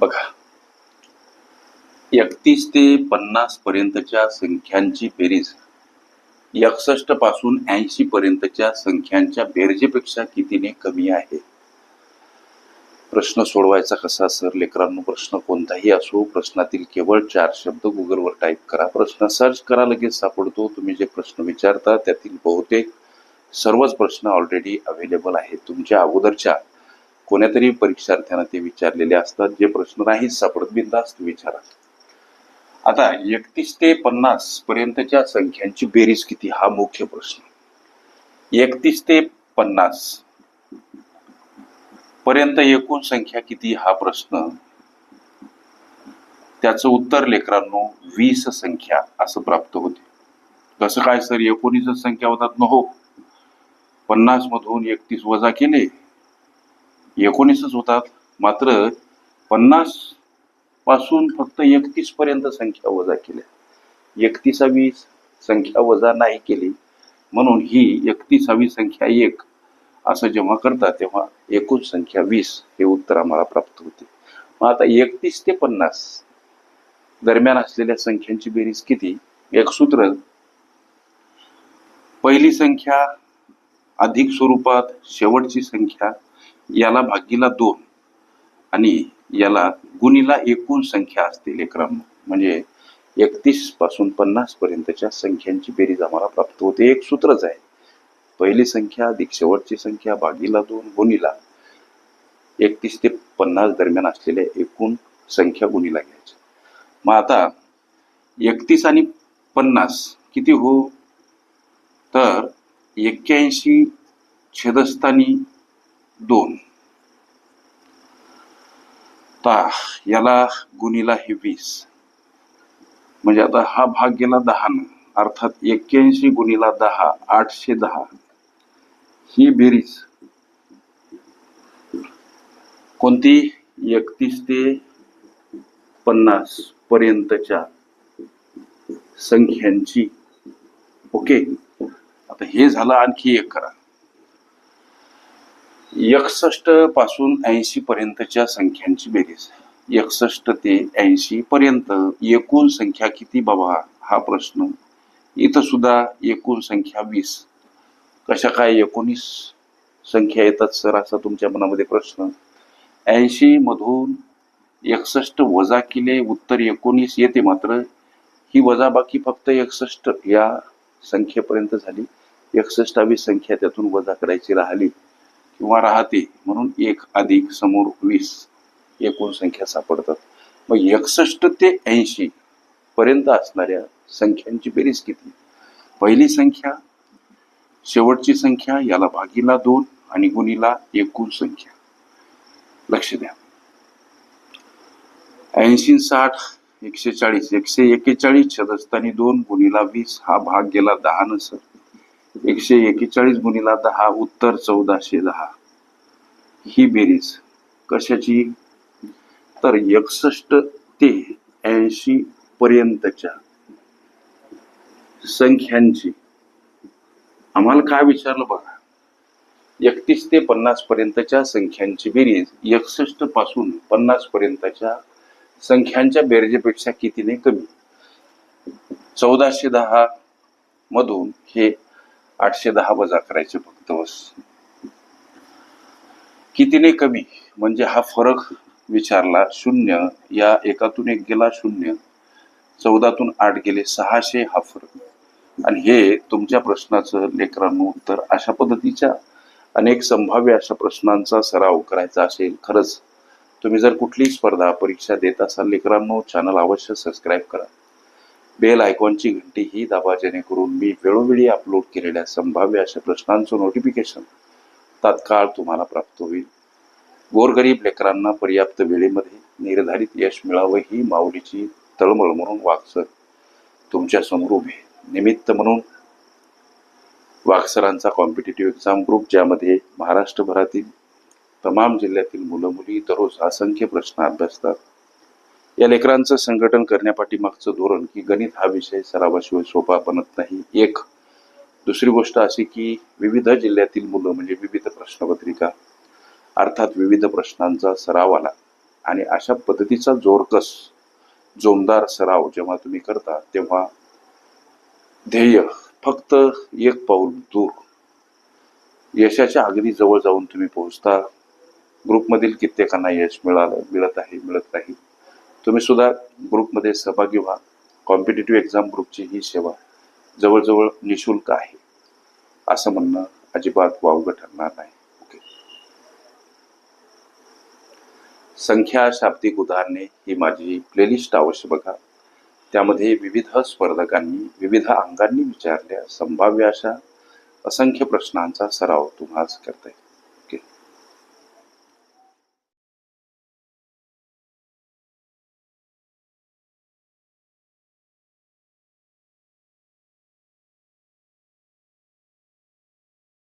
बघा. एकतीस ते पन्नास पर्यंतच्या संख्यांची बेरीज. एकसष्टपासून ऐंशी पर्यंतच्या संख्यांच्या बेरजेपेक्षा कितीने कमी आहे? प्रश्न सोडवायचा कसा सर? लेकरांनो प्रश्न कोणताही असो प्रश्नातील केवळ चार शब्द गुगलवर टाईप करा. प्रश्न सर्च करा लगेच सापडतो. तुम्ही जे प्रश्न विचारता त्यातील बहुतेक सर्वच प्रश्न ऑलरेडी अवेलेबल आहेत. तुमच्या अगोदरच्या कोण्यातरी परीक्षार्थ्यांना ते विचारलेले असतात जे प्रश्न नाही सापडत बिंदास्त विचारा. आता एकतीस ते पन्नास पर्यंतच्या संख्यांची बेरीज किती? हा मुख्य प्रश्न. एकतीस ते पन्नास पर्यंत एकूण संख्या किती? हा प्रश्न. त्याचं उत्तर लेकरांनो वीस संख्या असं प्राप्त होते. कसं काय सर? एकोणीसच संख्या होतात? न हो पन्नास मधून एकतीस वजा केले एकोणीसच होतात. मात्र पन्नासपासून फक्त एकतीस पर्यंत संख्या वजा केल्या. एकतीसावी संख्या वजा नाही केली. म्हणून ही एकतीसावी संख्या एक. असं जेव्हा करतात तेव्हा एकूण संख्या वीस हे उत्तर आम्हाला प्राप्त होते. मग आता एकतीस ते पन्नास दरम्यान असलेल्या संख्यांची बेरीज किती? एक सूत्र. पहिली संख्या अधिक स्वरूपात शेवटची संख्या याला भागीला दोन आणि याला गुणीला एकूण संख्या असते लेकरांनो म्हणजे एकतीसपासून पन्नास पर्यंतच्या संख्यांची बेरीज आम्हाला प्राप्त होते. एक सूत्रच आहे. पहिली संख्या अधिक शेवटची संख्या भागीला दोन गुणीला. एकतीस ते पन्नास दरम्यान असलेल्या एकूण संख्या गुणीला घ्यायची. मग आता एकतीस आणि पन्नास किती हो? तर एक्क्याऐंशी छेदस्थानी दोन. ता याला गुणीला हे वीस. म्हणजे आता हा भाग गेला दहानं. अर्थात एक्क्याऐंशी गुणीला दहा आठशे दहा. ही बेरीज. कोणती? एकतीस ते पन्नास पर्यंतच्या संख्यांची. ओके. आता हे झालं आणखी एक करा. एकसष्टपासून ऐंशी पर्यंतच्या संख्यांची बेरीज एकसष्ट ते ऐंशी पर्यंत एकूण संख्या किती बाबा? हा प्रश्न. इथं सुद्धा एकूण संख्या वीस. कशा काय एकोणीस संख्या येतात सर? असा तुमच्या मनामध्ये प्रश्न. ऐंशी मधून एकसष्ट वजा केले उत्तर एकोणीस येते मात्र. ही वजाबाकी फक्त एकसष्ट या संख्येपर्यंत झाली. एकसष्टावी संख्या त्यातून वजा करायची राहिली. किंवा राहते म्हणून एक अधिक समोर वीस एकूण संख्या सापडतात. मग एकसष्ट ते ऐंशी पर्यंत असणाऱ्या संख्यांची बेरीज किती? पहिली संख्या शेवटची संख्या याला भागीला दोन आणि गुणीला एकूण संख्या. लक्ष द्या. ऐंशी साठ एकशे चाळीस एकशे एकेचाळीस छदस्तानी दोन गुणीला वीस हा भाग गेला दहा न एकशे एक्केचाळीस गुणीला दहा उत्तर चौदाशे दहा. ही बेरीज कशाची? तर एकसष्ट ते ऐंशी पर्यंतच्या संख्यांची. आम्हाला काय विचारलं बघा? एकतीस ते पन्नास पर्यंतच्या संख्यांची बेरीज. एकसष्टपासून पन्नास पर्यंतच्या संख्यांच्या बेरजेपेक्षा कितीने कमी. चौदाशे दहा मधून हे आठशे दहा वजा करायचे फक्त बस. कितीने कमी? म्हणजे हा फरक विचारला शून्य. या एकातून एक गेला शून्य. चौदातून आठ गेले सहाशे हा फरक. आणि हे तुमच्या प्रश्नाचं लेकरांनो उत्तर अशा पद्धतीच्या अनेक संभाव्य अशा प्रश्नांचा सराव करायचा असेल. खरंच तुम्ही जर कुठलीही स्पर्धा परीक्षा देत असाल लेकरांनो चॅनल अवश्य सबस्क्राईब करा. बेल आयकॉनची घंटी ही दाबा जेणेकरून मी वेळोवेळी अपलोड केलेल्या संभाव्य अशा प्रश्नांचं नोटिफिकेशन तात्काळ तुम्हाला प्राप्त होईल. गोरगरीब लेकरांना पर्याप्त वेळेमध्ये निर्धारित यश मिळावं ही माऊलीची तळमळ म्हणून वागसर तुमच्यासमोर उभे निमित्त म्हणून वागसरांचा कॉम्पिटेटिव्ह एक्झाम ग्रुप ज्यामध्ये महाराष्ट्रभरातील तमाम जिल्ह्यातील मुलं मुली दररोज असंख्य प्रश्न अभ्यासतात. या लेकरांचं संघटन करण्यापाठीमागचं धोरण की गणित हा विषय सरावाशिवाय सोपा बनत नाही. एक दुसरी गोष्ट अशी की विविध जिल्ह्यातील मुलं म्हणजे विविध प्रश्नपत्रिका अर्थात विविध प्रश्नांचा सराव आला आणि अशा पद्धतीचा जोरकस जोमदार सराव जेव्हा तुम्ही करता तेव्हा ध्येय फक्त एक पाऊल दूर. यशाच्या अगदी जवळ जाऊन तुम्ही पोहोचता. ग्रुपमधील कित्येकांना यश मिळालं मिळत आहे मिळत नाही. तुम्ही सुद्धा ग्रुपमध्ये सहभागी व्हा. कॉम्पिटेटिव्ह एक्झाम ग्रुपची ही सेवा जवळजवळ निशुल्क आहे. असं म्हणणं अजिबात वावगं ठरणार नाही. ओके संख्या शाब्दिक उदाहरणे ही माझी प्लेलिस्ट अवश्य बघा. त्यामध्ये विविध स्पर्धकांनी विविध अंगांनी विचारल्या संभाव्य अशा असंख्य प्रश्नांचा सराव तुम्हाला करता येईल.